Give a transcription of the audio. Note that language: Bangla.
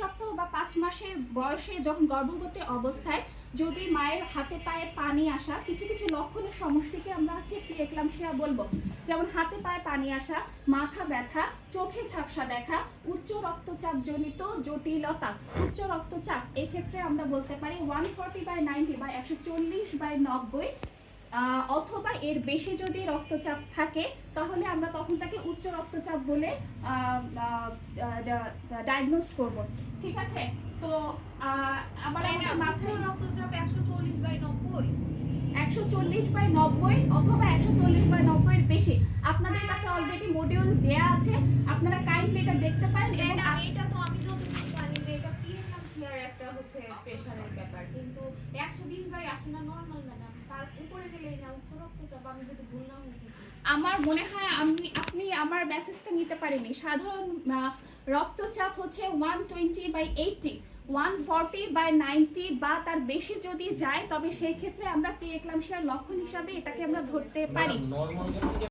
সপ্তাহ বা পাঁচ মাসের বয়সে যখন গর্ভবতী অবস্থায় যদি মায়ের হাতে পায়ে পানি আসা, কিছু কিছু লক্ষণের সমষ্টিকে আমরা হচ্ছে প্রিয়েক্লামশিয়া বলব। যেমন হাতে পায়ে পানি আসা, মাথা ব্যথা, চোখে ঝাপসা দেখা, উচ্চ রক্তচাপ জনিত জটিলতা। উচ্চ রক্তচাপ, এক্ষেত্রে আমরা বলতে পারি ওয়ান ফর্টি বাই নাইনটি বা একশো চল্লিশ বাই নব্বই। অথবা এর বেশি যদি রক্তচাপ থাকে, তাহলে আমরা তখন তাকে উচ্চ রক্তচাপ বলে ডায়াগনোস করব। ঠিক আছে? তো আমাদের মাথায় রক্তচাপ একশো চল্লিশ বাই নব্বই। একশো চল্লিশ বাই নব্বই অথবা একশো চল্লিশ বাই নব্বইয়ের বেশি। আপনাদের কাছে অলরেডি মডিউল দেয়া আছে। আপনারা কাইন্ডলি এটা দেখতে পারেন এবং ম্যাডাম এটা তো আমি যতটুকু জানি যে এটা প্রিএক্লামশিয়ার একটা হচ্ছে প্রেশারের ব্যাপার। কিন্তু একশো বিশ বাই আসে না নর্মাল না উচ্চ রক্তচাপ আমি যদি ভুল না হয়ে থাকি আমার মনে হয় আমি আপনি আমার মেসেজটা নিতে পারেনি সাধারণ রক্তচাপ হচ্ছে one twenty by eighty one forty by ninety বা তার বেশি যদি যায় তবে সেই ক্ষেত্রে আমরা প্রি এক্লামশিয়ার লক্ষণ হিসাবে এটাকে আমরা ধরতে পারি।